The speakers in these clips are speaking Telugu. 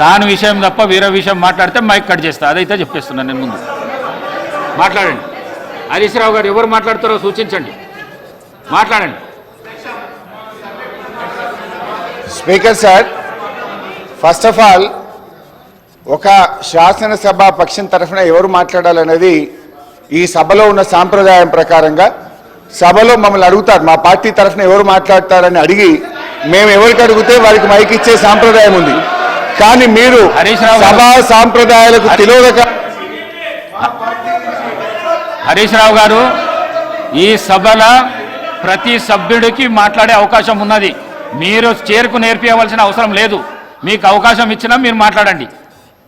దాని విషయం తప్ప వేరే విషయం మాట్లాడితే మైక్ కట్ చేస్తా. అదైతే చెప్పేస్తున్నాను నేను ముందు. మాట్లాడండి. హరీష్ రావు గారు ఎవరు మాట్లాడతారో సూచించండి. మాట్లాడండి. Speaker sir first of all ఒక శాసనసభ పక్షం తరఫున ఎవరు మాట్లాడాలనేది ఈ సభలో ఉన్న సాంప్రదాయం ప్రకారంగా సభలో మమ్మల్ని అడుగుతారు. మా పార్టీ తరఫున ఎవరు మాట్లాడతారని అడిగి మేము ఎవరికి అడిగితే వారికి మైక్ ఇచ్చే సాంప్రదాయం ఉంది. కానీ మీరు. సభా సాంప్రదాయాలకు తిలోదక హరీష్ రావు గారు ఈ సభల ప్రతి సభ్యుడికి మాట్లాడే అవకాశం ఉన్నది. మీరు చేరుకు నేర్పించవలసిన అవసరం లేదు. మీకు అవకాశం ఇచ్చినా మీరు మాట్లాడండి.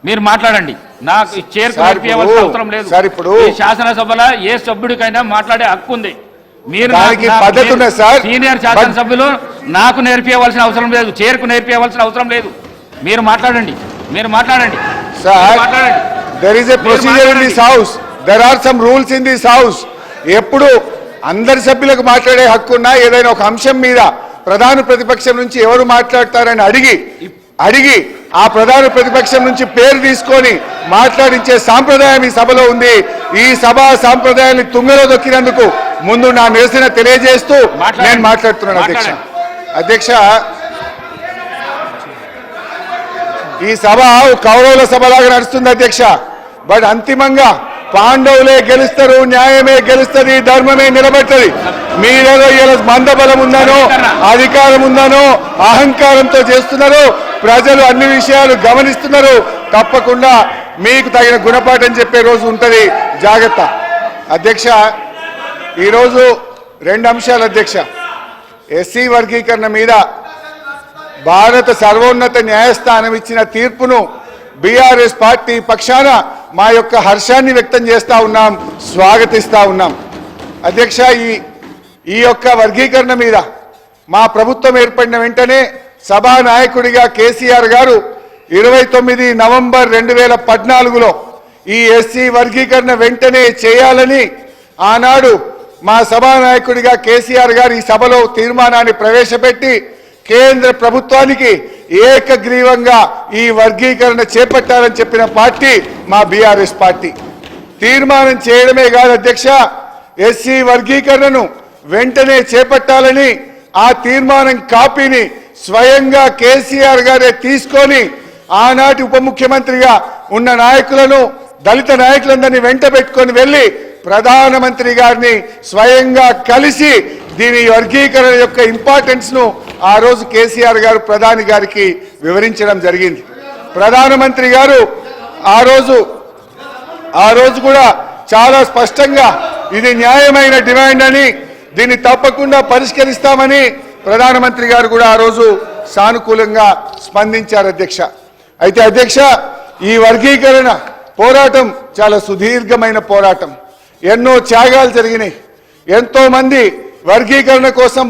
మీరు మాట్లాడండి. నాకు చేరుకు నేర్పించవలసిన అవసరం లేదు. సార్ ఇప్పుడు- ఈ శాసనసభలో ఏ సభ్యుడికైనా మాట్లాడే హక్కు ఉంది. మీరు. సీనియర్ శాసనసభ్యులు నాకు నేర్పించవలసిన అవసరం లేదు. చేరుకు నేర్పించవలసిన అవసరం లేదు. మీరు మాట్లాడండి. మీరు మాట్లాడండి. Sir there is a procedure in this house there are some rules in this house ఎప్పుడు అందరి సభ్యులకు మాట్లాడే హక్కు ఉన్నా ఏదైనా ఒక అంశం మీద ప్రధాన ప్రతిపక్షం నుంచి ఎవరు మాట్లాడతారని అడిగి అడిగి ఆ ప్రధాన ప్రతిపక్షం నుంచి పేరు తీసుకొని మాట్లాడించే సాంప్రదాయం ఈ సభలో ఉంది. ఈ సభ సాంప్రదాయాన్ని తుంగలో దొక్కినందుకు ముందు నా నిరసన తెలియజేస్తూ. నేను మాట్లాడుతున్నాను అధ్యక్ష. అధ్యక్ష ఈ సభ కౌరవుల సభలాగా నడుస్తుంది అధ్యక్ష. బట్ అంతిమంగా పాండవులే గెలుస్తారు న్యాయమే గెలుస్తుంది ధర్మమే నిలబెట్టది. మీరేదో ఇలా మందబలం ఉందనో అధికారం ఉందనో అహంకారంతో చేస్తున్నారు ప్రజలు అన్ని విషయాలు గమనిస్తున్నారు తప్పకుండా మీకు తగిన గుణపాఠం చెప్పే రోజు ఉంటుంది. జాగ్రత్త. అధ్యక్ష ఈరోజు రెండు అంశాలు అధ్యక్ష. ఎస్సీ వర్గీకరణ మీద భారత సర్వోన్నత న్యాయస్థానం ఇచ్చిన తీర్పును బీఆర్ఎస్ పార్టీ పక్షాన మా యొక్క హర్షాన్ని వ్యక్తం చేస్తూ ఉన్నాం స్వాగతిస్తా ఉన్నాం. అధ్యక్ష ఈ ఈ యొక్క వర్గీకరణ మీద మా ప్రభుత్వం ఏర్పడిన వెంటనే సభా నాయకుడిగా కేసీఆర్ గారు ఇరవై తొమ్మిది నవంబర్ రెండు వేల పద్నాలుగులో ఈ ఎస్సీ వర్గీకరణ వెంటనే చేయాలని ఆనాడు మా సభానాయకుడిగా కేసీఆర్ గారు ఈ సభలో తీర్మానాన్ని ప్రవేశపెట్టి కేంద్ర ప్రభుత్వానికి ఏకగ్రీవంగా ఈ వర్గీకరణ చేపట్టాలని చెప్పిన పార్టీ మా బీఆర్ఎస్ పార్టీ. తీర్మానం చేయడమే కాదు అధ్యక్ష ఎస్సీ వర్గీకరణను వెంటనే చేపట్టాలని ఆ తీర్మానం కాపీని స్వయంగా కేసీఆర్ గారే తీసుకొని ఆనాటి ఉప ముఖ్యమంత్రిగా ఉన్న నాయకులను దళిత నాయకులందరినీ వెంట పెట్టుకొని వెళ్ళి ప్రధానమంత్రి గారిని స్వయంగా కలిసి దీని వర్గీకరణ యొక్క ఇంపార్టెన్స్ను ఆ రోజు కేసీఆర్ గారు ప్రధాని గారికి వివరించడం జరిగింది. ప్రధానమంత్రి గారు ఆ రోజు ఆ రోజు కూడా చాలా స్పష్టంగా ఇది న్యాయమైన డిమాండ్ అని దీన్ని తప్పకుండా పరిష్కరిస్తామని ప్రధానమంత్రి గారు కూడా ఆ రోజు సానుకూలంగా స్పందించారు అధ్యక్ష. అయితే అధ్యక్ష ఈ వర్గీకరణ పోరాటం చాలా సుదీర్ఘమైన పోరాటం. ఎన్నో త్యాగాలు జరిగినాయి. ఎంతో మంది వర్గీకరణ కోసం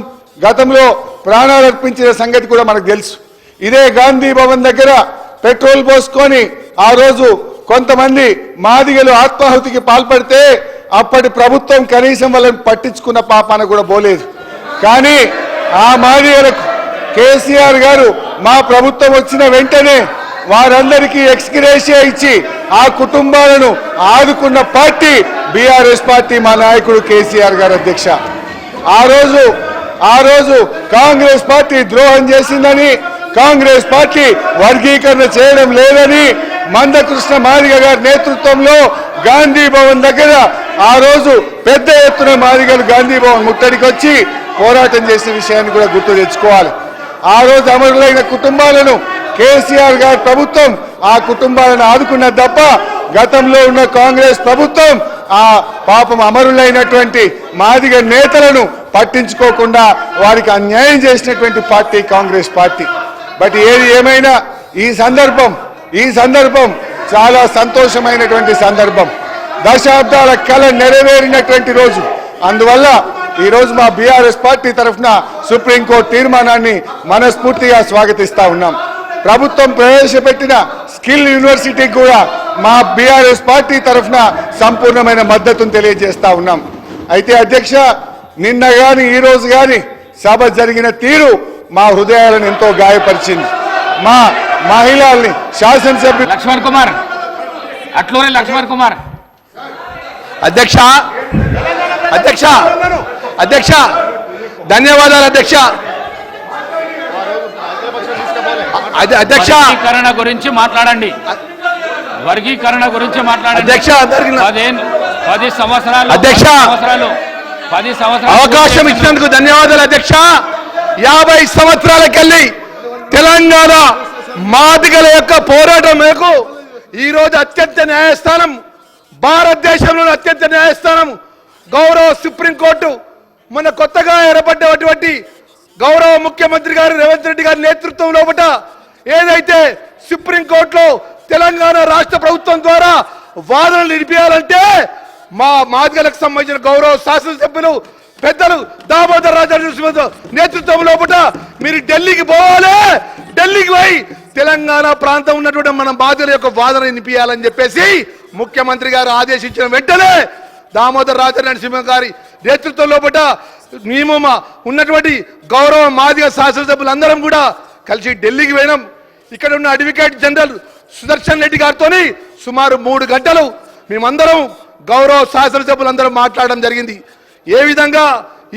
గతంలో ప్రాణాలు అర్పించిన సంగతి కూడా మనకు తెలుసు. ఇదే గాంధీ భవన్ దగ్గర పెట్రోల్ పోసుకొని ఆ రోజు కొంతమంది మాదిగలు ఆత్మాహుతికి పాల్పడితే అప్పటి ప్రభుత్వం కనీసం వాళ్ళని పట్టించుకున్న పాపాన కూడా పోలేదు. కానీ ఆ మాదిగలకు కేసీఆర్ గారు మా ప్రభుత్వం వచ్చిన వెంటనే వారందరికీ ఎక్స్గ్రేషియా ఇచ్చి ఆ కుటుంబాలను ఆదుకున్న పార్టీ బీఆర్ఎస్ పార్టీ మా నాయకుడు కేసీఆర్ గారు అధ్యక్ష. ఆ రోజు ఆ రోజు కాంగ్రెస్ పార్టీ ద్రోహం చేసిందని కాంగ్రెస్ పార్టీ వర్గీకరణ చేయడం లేదని మందకృష్ణ మాదిగ గారి నేతృత్వంలో గాంధీ భవన్ దగ్గర ఆ రోజు పెద్ద ఎత్తున మాదిగలు గాంధీ భవన్ ముట్టడికి వచ్చి పోరాటం చేసిన విషయాన్ని కూడా గుర్తు తెచ్చుకోవాలి. ఆ రోజు అమరులైన కుటుంబాలను కేసీఆర్ గారి ప్రభుత్వం ఆ కుటుంబాలను ఆదుకున్నది తప్ప గతంలో ఉన్న కాంగ్రెస్ ప్రభుత్వం ఆ పాపం అమరులైనటువంటి మాదిగ నేతలను పట్టించుకోకుండా వారికి అన్యాయం చేసినటువంటి పార్టీ కాంగ్రెస్ పార్టీ. బట్ ఏది ఏమైనా ఈ సందర్భం ఈ సందర్భం చాలా సంతోషమైనటువంటి సందర్భం. దశాబ్దాల కళ నెరవేరినటువంటి రోజు. అందువల్ల ఈరోజు మా బీఆర్ఎస్ పార్టీ తరఫున సుప్రీంకోర్టు తీర్మానాన్ని మనస్ఫూర్తిగా స్వాగతిస్తా ఉన్నాం. ప్రభుత్వం ప్రవేశపెట్టిన స్కిల్ యూనివర్సిటీకి కూడా మా బీఆర్ఎస్ పార్టీ తరఫున సంపూర్ణమైన మద్దతును తెలియజేస్తా ఉన్నాం. అయితే అధ్యక్ష నిన్న గాని ఈ రోజు గాని సభ జరిగిన తీరు మా హృదయాలను ఎంతో గాయపరిచింది. మా మహిళల్ని శాసనసభ్యులు లక్ష్మణ్ కుమార్ అట్లూరి లక్ష్మణ్ కుమార్. అధ్యక్ష అధ్యక్ష అధ్యక్ష ధన్యవాదాలు అధ్యక్ష. అధ్య- అధ్యక్ష గురించి మాట్లాడండి. వర్గీకరణ గురించి మాట్లాడండి పదేళ్ళు పది సంవత్సరాలు అధ్యక్ష! పది సంవత్సరాలు పది సంవత్సరాలు అవకాశం ఇచ్చినందుకు ధన్యవాదాలు అధ్యక్ష యాభై సంవత్సరాలకెళ్ళి తెలంగాణ మాదిగల యొక్క పోరాటం మేరకు ఈ రోజు అత్యంత న్యాయస్థానం భారతదేశంలోని అత్యంత న్యాయస్థానం గౌరవ సుప్రీంకోర్టు మన కొత్తగా ఏర్పడ్డటువంటి గౌరవ ముఖ్యమంత్రి గారు రేవంత్ రెడ్డి గారి నేతృత్వం లోపట ఏదైతే సుప్రీంకోర్టులో తెలంగాణ రాష్ట్ర ప్రభుత్వం ద్వారా వాదనలు నిలిపేయాలంటే మా మాదిగలకు సంబంధించిన గౌరవ శాసనసభ్యులు పెద్దలు దామోదర్ రాజా నరసింహ నేతృత్వం లోపల మీరు ఢిల్లీకి పోవాలి. ఢిల్లీకి పోయి తెలంగాణ ప్రాంతం ఉన్నటువంటి మన బాధ్యుల యొక్క వాదన వినిపించాలని చెప్పేసి ముఖ్యమంత్రి గారు ఆదేశించిన వెంటనే దామోదర్ రాజా నరసింహ గారి నేతృత్వం లోపల మేము మా ఉన్నటువంటి గౌరవ మాదిగ శాసనసభ్యులందరం కూడా కలిసి ఢిల్లీకి పోయినాం. ఇక్కడ ఉన్న అడ్వకేట్ జనరల్ సుదర్శన్ రెడ్డి గారితో సుమారు మూడు గంటలు మేమందరం గౌరవ శాసనసభ్యులందరం మాట్లాడడం జరిగింది. ఏ విధంగా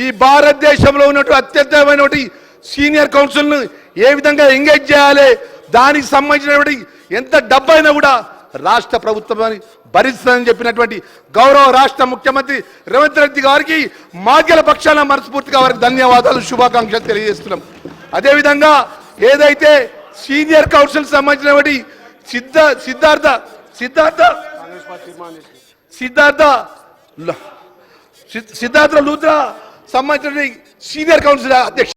ఈ భారతదేశంలో ఉన్నటువంటి అత్యంతమైనటువంటి సీనియర్ కౌన్సిల్ను ఏ విధంగా ఎంగేజ్ చేయాలి దానికి సంబంధించినటువంటి ఎంత డబ్బైనా కూడా రాష్ట్ర ప్రభుత్వం భరిస్తుందని చెప్పినటువంటి గౌరవ రాష్ట్ర ముఖ్యమంత్రి రేవంత్ రెడ్డి గారికి మాధ్యల పక్షాన మనస్ఫూర్తిగా వారికి ధన్యవాదాలు శుభాకాంక్షలు తెలియజేస్తున్నాం. అదేవిధంగా ఏదైతే సీనియర్ కౌన్సిల్ సంబంధించినటువంటి సిద్ధ సిద్ధార్థ సిద్ధార్థ. సిద్ధార్థ. సిద్ధార్థ లూత్రా సంబంధించిన సీనియర్ కౌన్సిల్ అధ్యక్ష